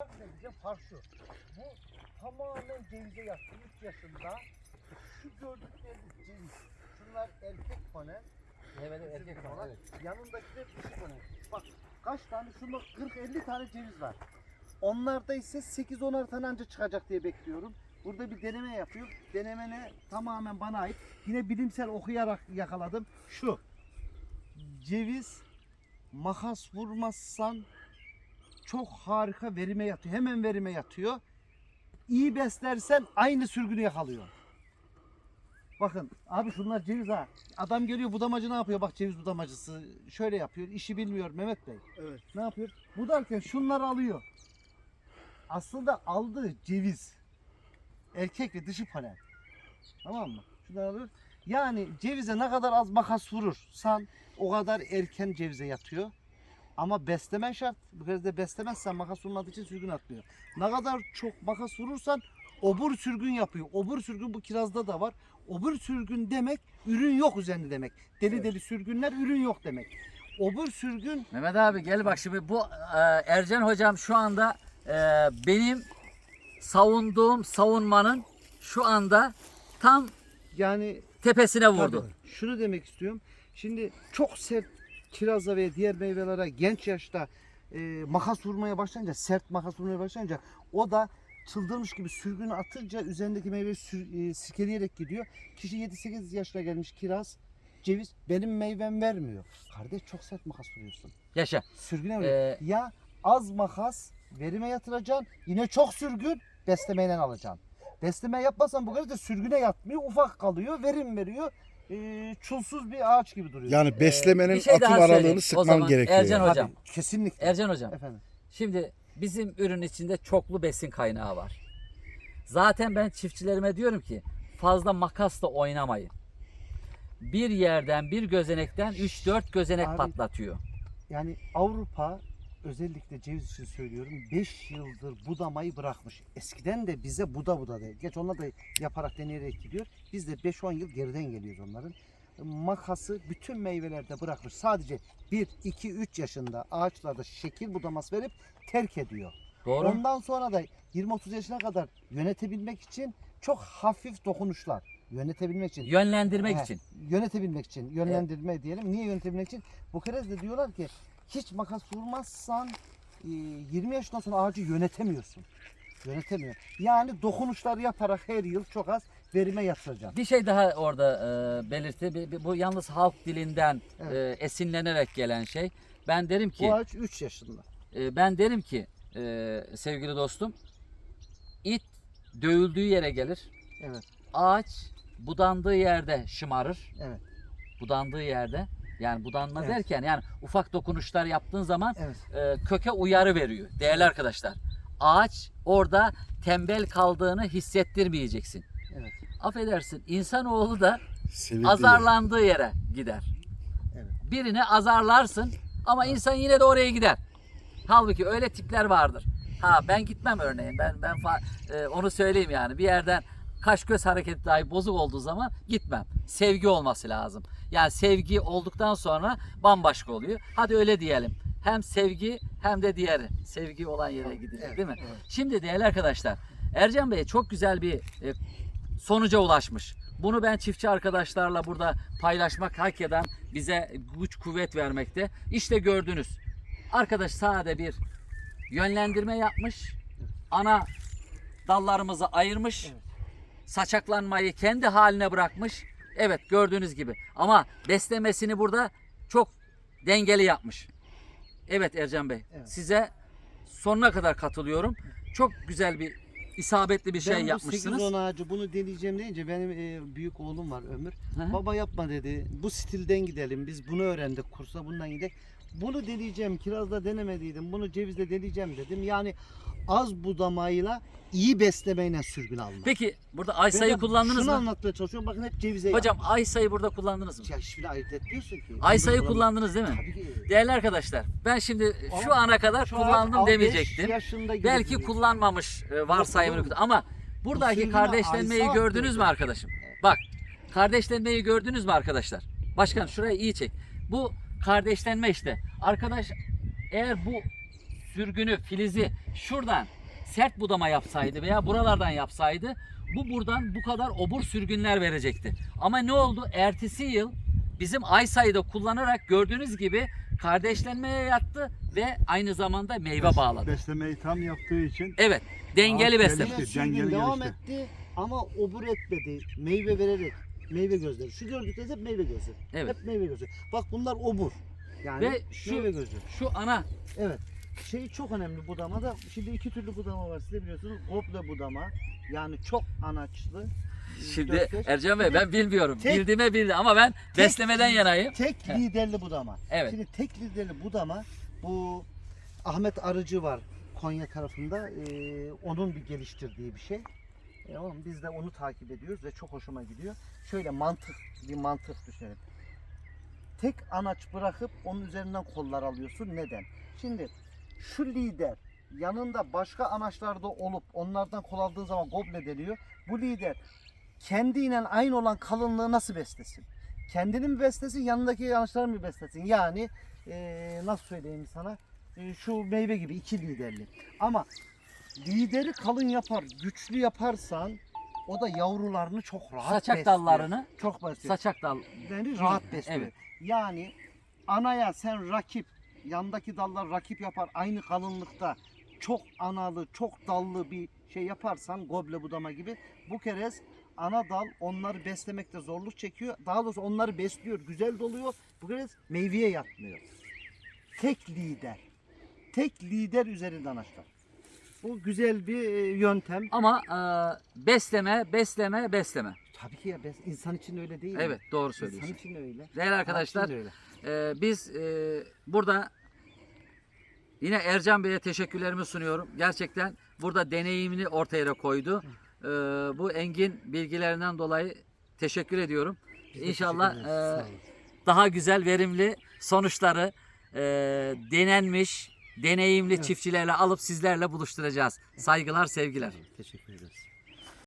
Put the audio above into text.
Bizim fark şu. Bu tamamen cevize yattı. 3 yaşında. Şu gördükleriniz ceviz. Şunlar erkek panel. Evet erkek olan. Yanındaki de dişi panel. Bak kaç tane? Şunda 40-50 tane ceviz var. Onlarda ise 8-10'ar tane anca çıkacak diye bekliyorum. Burada bir deneme yapıyor. Denemene tamamen bana ait. Yine bilimsel okuyarak yakaladım. Şu. Ceviz makas vurmazsan çok harika verime yatıyor. Hemen verime yatıyor. İyi beslersen aynı sürgünü yakalıyor. Bakın abi şunlar ceviz ha. Adam geliyor budamacı ne yapıyor? Bak ceviz budamacısı şöyle yapıyor. İşi bilmiyor Mehmet Bey. Evet. Ne yapıyor? Budarken şunları alıyor. Aslında aldığı ceviz. Erkek ve dışı panel. Tamam mı? Şunları alıyor. Yani cevize ne kadar az makas vurursan o kadar erken cevize yatıyor. Ama beslemen şart. Bu kez de beslemezsen makas vurmadığı için sürgün atmıyor. Ne kadar çok makas vurursan obur sürgün yapıyor. Obur sürgün bu kirazda da var. Obur sürgün demek ürün yok üzerinde demek. Deli deli sürgünler ürün yok demek. Obur sürgün Mehmet abi gel bak şimdi bu e, Ercan hocam şu anda e, benim savunduğum savunmanın şu anda tam yani tepesine vurdu. Tabii. Şunu demek istiyorum. Şimdi çok sert kiraza ve diğer meyvelere genç yaşta e, makas vurmaya başlayınca, sert makas vurmaya başlayınca o da çıldırmış gibi sürgünü atınca üzerindeki meyveyi sür, e, sirkeleyerek gidiyor. Kişi 7-8 yaşına gelmiş kiraz, ceviz benim meyvem vermiyor. Kardeş çok sert makas vuruyorsun. Yaşa. Sürgüne vuruyor. Ee, Ya az makas verime yatıracaksın. Yine çok sürgün beslemeyle alacaksın. Besleme yapmazsan bu kadar da sürgüne yatmıyor. Ufak kalıyor. Verim veriyor. Ee, çulsuz bir ağaç gibi duruyor. Yani beslemenin bir şey akım daha söyleyeyim. aralığını O sıkman zaman gerekiyor. Ercan yani. hocam. Kesinlikle. Ercan hocam. Efendim. Şimdi bizim ürün içinde çoklu besin kaynağı var. Zaten ben çiftçilerime diyorum ki fazla makasla oynamayın. Bir yerden bir gözenekten 3-4 gözenek Abi- patlatıyor. Yani Avrupa özellikle ceviz için söylüyorum 5 yıldır budamayı bırakmış. Eskiden de bize buda buda değil. Geç onlar da yaparak deneyerek gidiyor. Biz de 5-10 yıl geriden geliyoruz onların. Makası bütün meyvelerde bırakmış. Sadece 1, 2, 3 yaşında ağaçlarda şekil budaması verip terk ediyor. Doğru. Ondan sonra da 20-30 yaşına kadar yönetebilmek için çok hafif dokunuşlar. Yönetebilmek için. Yönlendirmek He, için. Yönetebilmek için, yönlendirme diyelim. Niye yönetebilmek için? Bu kere de diyorlar ki hiç makas vurmazsan e, 20 yaşından sonra ağacı yönetemiyorsun. Yönetemiyor. Yani dokunuşlar yaparak her yıl çok az verime yatıracaksın. Bir şey daha orada e, belirtti. Bir- bir- bu yalnız halk dilinden Evet. e, esinlenerek gelen şey. Ben derim ki Bu ağaç 3 yaşında. e, ben derim ki e, sevgili dostum it dövüldüğü yere gelir. Evet. Ağaç budandığı yerde şımarır. Evet. Budandığı yerde yani budanma Evet. derken yani ufak dokunuşlar yaptığın zaman Evet. e, köke uyarı veriyor değerli arkadaşlar. Ağaç orada tembel kaldığını hissettirmeyeceksin. Evet. Affedersin insanoğlu da Sevildiği azarlandığı yere gider. Evet. Birini azarlarsın ama insan yine de oraya gider. Halbuki öyle tipler vardır. Ha ben gitmem örneğin. Ben ben fa- e, onu söyleyeyim yani. Bir yerden kaş göz hareketi dahi bozuk olduğu zaman gitmem. Sevgi olması lazım. Yani sevgi olduktan sonra bambaşka oluyor. Hadi öyle diyelim. Hem sevgi hem de diğeri. Sevgi olan yere gidilir Evet, değil mi? evet. Şimdi değerli arkadaşlar Ercan Bey çok güzel bir e, sonuca ulaşmış. Bunu ben çiftçi arkadaşlarla burada paylaşmak hak eden bize güç kuvvet vermekte. İşte gördünüz. Arkadaş sade bir yönlendirme yapmış. Ana dallarımızı ayırmış. Evet. Saçaklanmayı kendi haline bırakmış. Evet gördüğünüz gibi. Ama beslemesini burada çok dengeli yapmış. Evet Ercan Bey. Evet. Size sonuna kadar katılıyorum. Çok güzel bir isabetli bir şey ben bu yapmışsınız. 8-10 ağacı bunu deneyeceğim deyince benim e, büyük oğlum var Ömür. Hı hı. Baba yapma dedi. Bu stilden gidelim. Biz bunu öğrendik. Kursa bundan gidelim. Bunu deneyeceğim. Kirazda denemediydim. Bunu cevizde deneyeceğim dedim. Yani az budamayla iyi beslemeyle sürgün alma. Peki burada ay sayı Ben de kullandınız şunu mı? anlatmaya çalışıyorum. Bakın hep cevize Hocam ay sayı burada kullandınız mı? Ya hiçbirini ayırt etmiyorsun ki. Ay sayı Bulamam- kullandınız değil mi? Tabii ki. Değerli arkadaşlar ben şimdi şu Ama ana kadar Şu an kullandım demeyecektim. yaşında gibi Belki duruyor. kullanmamış e, varsayımını Yok, ama buradaki sürgüne kardeşlenmeyi Aysa gördünüz mü arkadaşım? Bak kardeşlenmeyi gördünüz mü arkadaşlar? Başkan şurayı iyi çek. Bu kardeşlenme işte. Arkadaş eğer bu sürgünü, filizi şuradan sert budama yapsaydı veya buralardan yapsaydı bu buradan bu kadar obur sürgünler verecekti. Ama ne oldu? Ertesi yıl bizim ay sayıda kullanarak gördüğünüz gibi kardeşlenmeye yattı ve aynı zamanda meyve bağladı. Beslemeyi tam yaptığı için Evet, dengeli besleme. dengeli devam gelişti. etti ama obur etmedi. Meyve vererek meyve gözleri. Şu gördükleriniz hep meyve gözü. Evet. Hep meyve gözü. Bak bunlar obur. Yani Ve şu- meyve gözü. Şu ana Evet. Şey çok önemli budamada. Şimdi iki türlü budama var size biliyorsunuz. Goble budama. Yani çok anaçlı. Şimdi. Ercan Bey ben bilmiyorum. Tek- Bildiğime bildi ama ben tek- beslemeden yanayım. Tek liderli budama. Evet. Şimdi tek liderli budama bu Ahmet Arıcı var Konya tarafında. Ee, onun bir geliştirdiği bir şey. E, oğlum biz de onu takip ediyoruz ve çok hoşuma gidiyor. Şöyle mantık, bir mantık düşünelim. Tek anaç bırakıp onun üzerinden kollar alıyorsun. Neden? Şimdi şu lider yanında başka anaçlarda olup onlardan kol aldığı zaman goble deniyor. Bu lider kendiyle aynı olan kalınlığı nasıl beslesin? Kendini mi beslesin, yanındaki yanlışları mı beslesin? Yani eee, nasıl söyleyeyim sana? Eee, şu meyve gibi iki liderli. Ama lideri kalın yapar, güçlü yaparsan o da yavrularını çok rahat Saçak besliyor. dallarını çok besliyor. saçak dal. Yani rahat besliyor. Evet. Yani anaya sen rakip, yandaki dallar rakip yapar aynı kalınlıkta çok analı, çok dallı bir şey yaparsan goble budama gibi bu kerez ana dal onları beslemekte zorluk çekiyor. Daha doğrusu onları besliyor, güzel doluyor. Bu kerez meyveye yatmıyor. Tek lider. Tek lider üzerinden açlar. Bu güzel bir e, yöntem. Ama e, besleme, besleme, besleme. Tabii ki ya bes- insan için öyle değil mi? Evet doğru İnsan söylüyorsun. için öyle. Değerli arkadaşlar öyle. e, biz e, burada yine Ercan Bey'e teşekkürlerimi sunuyorum. Gerçekten burada deneyimini ortaya koydu. E, bu engin bilgilerinden dolayı teşekkür ediyorum. Biz de İnşallah teşekkür ederiz. e, Sağ olun. daha güzel, verimli sonuçları e, denenmiş, deneyimli çiftçilerle alıp sizlerle buluşturacağız. Saygılar, sevgiler. Teşekkür ederiz.